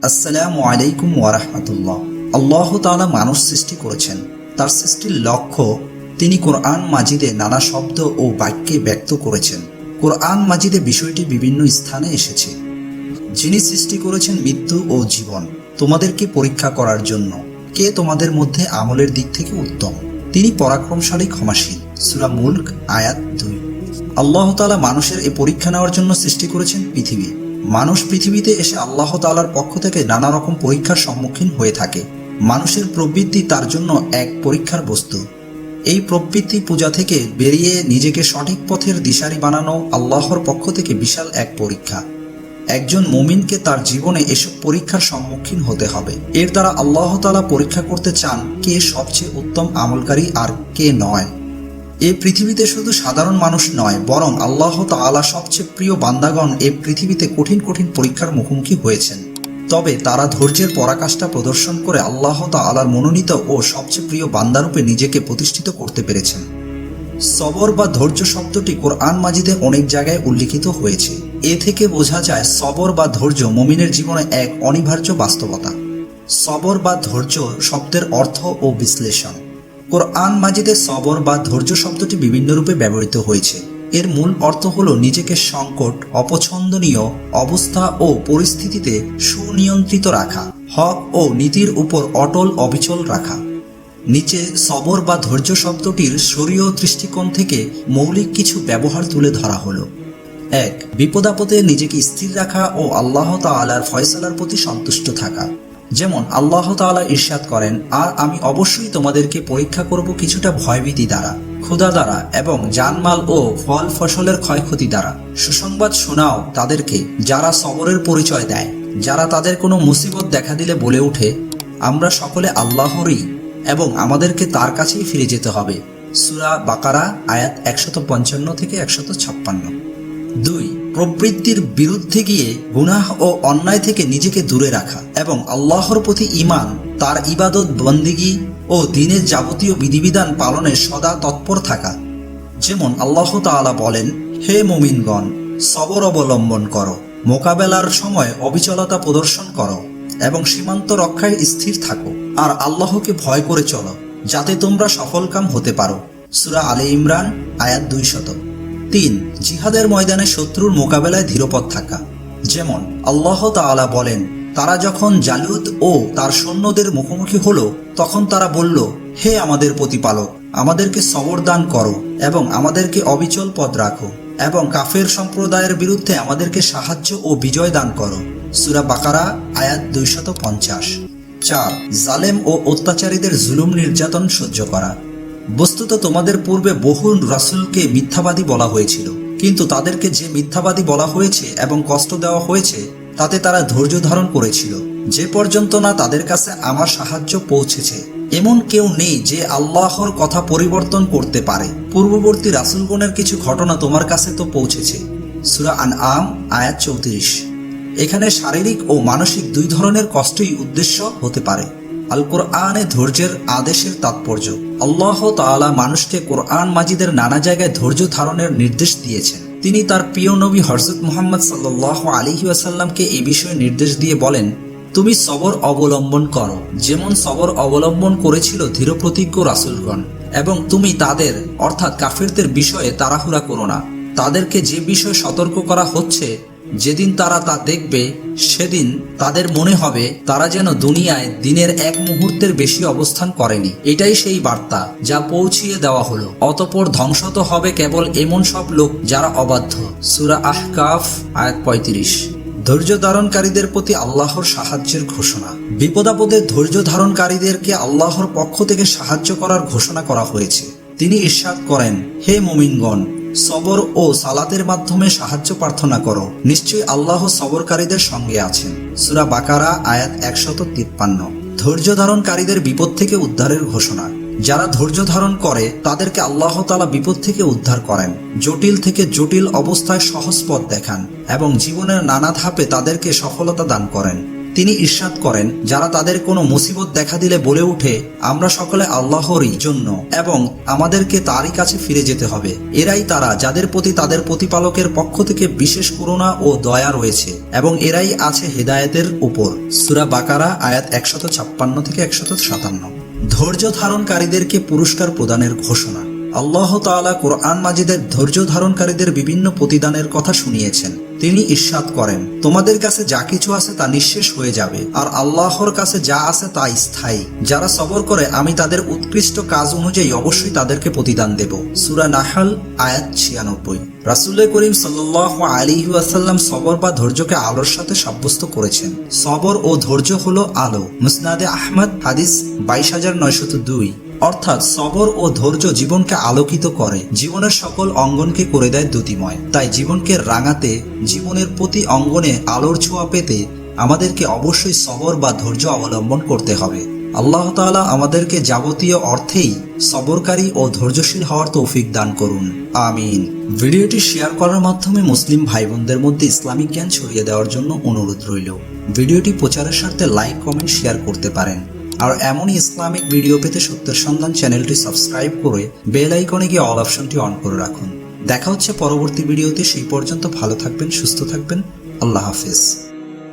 আসসালামু আলাইকুম ওয়ারাহমাতুল্লাহ আল্লাহ তাআলা মানুষ সৃষ্টি করেছেন। তার সৃষ্টির লক্ষ্য তিনি কোরআন মাজিদে নানা শব্দ ও বাক্যে ব্যক্ত করেছেন। কোরআন মাজিদে বিষয়টি বিভিন্ন স্থানে এসেছে। যিনি সৃষ্টি করেছেন মৃত্যু ও জীবন, তোমাদেরকে পরীক্ষা করার জন্য। কে তোমাদের মধ্যে আমলের দিক থেকে উত্তম? তিনি পরাক্রমশালী ক্ষমাশীল। সূরা মুলক আয়াত দুই। আল্লাহ তাআলা মানুষের এই পরীক্ষা নেওয়ার জন্য সৃষ্টি করেছেন পৃথিবী। মানুষ পৃথিবীতে এসে আল্লাহ তাআলার পক্ষ থেকে নানা রকম পরীক্ষার সম্মুখীন হয়ে থাকে। মানুষের প্রবৃত্তি তার জন্য এক পরীক্ষার বস্তু। এই প্রবৃত্তি পূজা থেকে বেরিয়ে নিজেকে সঠিক পথের দিশারি বানানো আল্লাহর পক্ষ থেকে বিশাল এক পরীক্ষা। একজন মুমিনকে তার জীবনে এসব পরীক্ষার সম্মুখীন হতে হবে। এর দ্বারা আল্লাহ তাআলা পরীক্ষা করতে চান কে সবচেয়ে উত্তম আমলকারী আর কে নয়। এই পৃথিবীতে শুধু সাধারণ মানুষ নয়, বরং আল্লাহ তাআলা সবচেয়ে প্রিয় বান্দাগণ এ পৃথিবীতে কঠিন কঠিন পরীক্ষার মুখোমুখি হয়েছেন। তবে তারা ধৈর্যের পরাকাষ্ঠা প্রদর্শন করে আল্লাহ তাআলার মনোনীত ও সবচেয়ে প্রিয় বান্দারূপে নিজেকে প্রতিষ্ঠিত করতে পেরেছেন। সবর বা ধৈর্য শব্দটি কোরআন মাজিদে অনেক জায়গায় উল্লিখিত হয়েছে। এ থেকে বোঝা যায় সবর বা ধৈর্য মমিনের জীবনে এক অনিবার্য বাস্তবতা। সবর বা ধৈর্য শব্দের অর্থ ও বিশ্লেষণ। কোরআন মাজিদে সবর বা ধৈর্য শব্দটি বিভিন্ন রূপে ব্যবহৃত হয়েছে। এর মূল অর্থ হল নিজেকে সংকট, অপছন্দনীয় অবস্থা ও পরিস্থিতিতে সুনিয়ন্ত্রিত রাখা, হক ও নীতির উপর অটল অবিচল রাখা। নিচে সবর বা ধৈর্য শব্দটির শরীয় দৃষ্টিকোণ থেকে মৌলিক কিছু ব্যবহার তুলে ধরা হলো। এক, বিপদাপদে নিজেকে স্থির রাখা ও আল্লাহ তাআলার ফয়সালার প্রতি সন্তুষ্ট থাকা। যেমন আল্লাহ তাআলা ইরশাদ করেন, আর আমি অবশ্যই তোমাদেরকে পরীক্ষা করব কিছুটা ভয়ভীতি দ্বারা, ক্ষুধা দ্বারা এবং জানমাল ও ফল ফসলের ক্ষয়ক্ষতি দ্বারা। সুসংবাদ শোনাও তাদেরকে, যারা সবরের পরিচয় দেয়, যারা তাদের কোনো মুসিবত দেখা দিলে বলে ওঠে, আমরা সকলে আল্লাহরই এবং আমাদেরকে তার কাছেই ফিরে যেতে হবে। সুরা বাকারা, আয়াত একশত পঞ্চান্ন থেকে একশত ছাপ্পান্ন। দুই, প্রবৃত্তির বিরুদ্ধে গিয়ে গুনাহ ও অন্যায় থেকে নিজেকে দূরে রাখা এবং আল্লাহর প্রতি ইমান তার ইবাদত বন্দিগি ও দিনের যাবতীয় বিধিবিধান পালনে সদা তৎপর থাকা। যেমন আল্লাহ তাআলা বলেন, হে মুমিনগণ, সবর অবলম্বন করো, মোকাবেলার সময় অবিচলতা প্রদর্শন করো এবং সীমান্ত রক্ষায় স্থির থাকো, আর আল্লাহকে ভয় করে চলো, যাতে তোমরা সফলকাম হতে পারো। সুরা আলে ইমরান, আয়াত দুই শত তিন, জিহাদের ময়দানে শত্রুর মোকাবেলায় ধীরপথ থাকা। যেমন, আল্লাহ তাআলা বলেন, তারা যখন জালুদ ও তার সৈন্যদের মুখোমুখি হলো, তখন তারা বলল, হে আমাদের প্রতিপালক, আমাদেরকে সবর দান করো এবং আমাদেরকে অবিচল পদ রাখো এবং কাফের সম্প্রদায়ের বিরুদ্ধে আমাদেরকে সাহায্য ও বিজয় দান করো। সুরা বাকারা, আয়াত দুইশত পঞ্চাশ। চার, জালেম ও অত্যাচারীদের জুলুম নির্যাতন সহ্য করা। বস্তুত তোমাদের পূর্বে বহু রাসুলকে মিথ্যাবাদী বলা হয়েছিল। কিন্তু তাদেরকে যে মিথ্যাবাদী বলা হয়েছে এবং কষ্ট দেওয়া হয়েছে, তাতে তারা ধৈর্য ধারণ করেছিল। যে পর্যন্ত না তাদের কাছে আমার সাহায্য পৌঁছেছে, এমন কেউ নেই যে আল্লাহর কথা পরিবর্তন করতে পারে। পূর্ববর্তী রাসূলগণের কিছু ঘটনা তোমার কাছে তো পৌঁছেছে। সুরা আন আম আয়াত চৌত্রিশ। এখানে শারীরিক ও মানসিক দুই ধরনের কষ্টই উদ্দেশ্য হতে পারে। আল কোরআনে ধৈর্যের আদেশের তাৎপর্য। আল্লাহ তাআলা মানুষকে কোরআন মাজিদের নানা জায়গায় ধৈর্য ধারণের নির্দেশ দিয়েছেন। তিনি তার প্রিয় নবী হরজত মুহাম্মদ সাল্লাহ আলিহি আসাল্লামকে এই বিষয়ে নির্দেশ দিয়ে বলেন, তুমি সবর অবলম্বন করো, যেমন সবর অবলম্বন করেছিল ধীরপ্রতিজ্ঞ রাসূলগণ, এবং তুমি তাদের, অর্থাৎ কাফিরদের বিষয়ে তাড়াহুড়া করো না। তাদেরকে যে বিষয়ে সতর্ক করা হচ্ছে যেদিন তারা তা দেখবে, সেদিন তাদের মনে হবে তারা যেন দুনিয়ায় দিনের এক মুহূর্তের বেশি অবস্থান করেনি। এটাই সেই বার্তা যা পৌঁছিয়ে দেওয়া হলো। অতপর ধ্বংস তো হবে কেবল এমন সব লোক যারা অবাধ্য। সুরা আহকাফ, আয়াত পঁয়ত্রিশ। ধৈর্য ধারণকারীদের প্রতি আল্লাহর সাহায্যের ঘোষণা। বিপদাপদে ধৈর্য ধারণকারীদেরকে আল্লাহর পক্ষ থেকে সাহায্য করার ঘোষণা করা হয়েছে। তিনি ইরশাদ করেন, হে মুমিনগণ সবর ও সালাতের মাধ্যমে সাহায্য প্রার্থনা করো। নিশ্চয়ই আল্লাহ সবরকারীদের সঙ্গে আছেন। সুরা বাকারা, আয়াত একশত তিপ্পান্ন। ধৈর্য ধারণকারীদের বিপদ থেকে উদ্ধারের ঘোষণা। যারা ধৈর্য ধারণ করে, তাদেরকে আল্লাহ তালা বিপদ থেকে উদ্ধার করেন। জটিল থেকে জটিল অবস্থায় সহজ পথ দেখান এবং জীবনের নানা ধাপে তাদেরকে সফলতা দান করেন। তিনি ইরশাদ করেন, যারা তাদের কোনো মুসিবত দেখা দিলে বলে উঠে আমরা সকলে আল্লাহরই জন্য এবং আমাদেরকে তারই কাছে ফিরে যেতে হবে। এরাই তারা যাদের প্রতি তাদের প্রতিপালকের পক্ষ থেকে বিশেষ করুণা ও দয়া রয়েছে এবং এরাই আছে হেদায়েতের উপর। সুরা বাকারা, আয়াত একশত ছাপ্পান্ন থেকে একশত সাতান্ন। ধৈর্য ধারণকারীদেরকে পুরস্কার প্রদানের ঘোষণা। আল্লাহ তাআলা কোরআন মাজিদের ধৈর্য ধারণকারীদের বিভিন্ন প্রতিদানের কথা শুনিয়েছেন। তিনি ইরশাদ করেন। তোমাদের কাছে যা কিছু আছে তা নিঃশেষ হয়ে যাবে, আর আল্লাহর কাছে যা আছে তা স্থায়ী। যারা সবর করে, আমি তাদের উৎকৃষ্ট কাজ অনুযায়ী অবশ্যই তাদেরকে প্রতিদান দেব। সুরা নাহাল, আয়াত ছিয়ানব্বই। রাসুল্লাহ করিম সাল্লাহ আলী আসাল্লাম সবর বা ধৈর্যকে আলোর সাথে সাব্যস্ত করেছেন। সবর ও ধৈর্য হলো আলো। মুসনাদে আহমদ, হাদিস বাইশ হাজার নয়শত দুই। অর্থাৎ সবর ও ধৈর্য জীবনকে আলোকিত করে। জীবনের সকল অঙ্গনকে করে দেয় দ্যুতিময়। তাই জীবনকে রাঙাতে, জীবনের প্রতি অঙ্গনে আলোর ছোঁয়া পেতে আমাদেরকে অবশ্যই সবর বা ধৈর্য অবলম্বন করতে হবে। আল্লাহ তাআলা আমাদেরকে যাবতীয় অর্থেই সবরকারী ও ধৈর্যশীল হওয়ার তৌফিক দান করুন। আমিন। ভিডিওটি শেয়ার করার মাধ্যমে মুসলিম ভাই বোনদের মধ্যে ইসলামিক জ্ঞান ছড়িয়ে দেওয়ার জন্য অনুরোধ রইল। ভিডিওটি প্রচারের স্বার্থে লাইক, কমেন্ট, শেয়ার করতে পারেন। আর এমনই ইসলামিক ভিডিও পেতে সত্যের সন্ধান চ্যানেলটি সাবস্ক্রাইব করে বেল আইকনে গিয়ে অল অপশনটি অন করে রাখুন। দেখা হচ্ছে পরবর্তী ভিডিওতে, সেই পর্যন্ত ভালো থাকবেন, সুস্থ থাকবেন। আল্লাহ হাফিজ।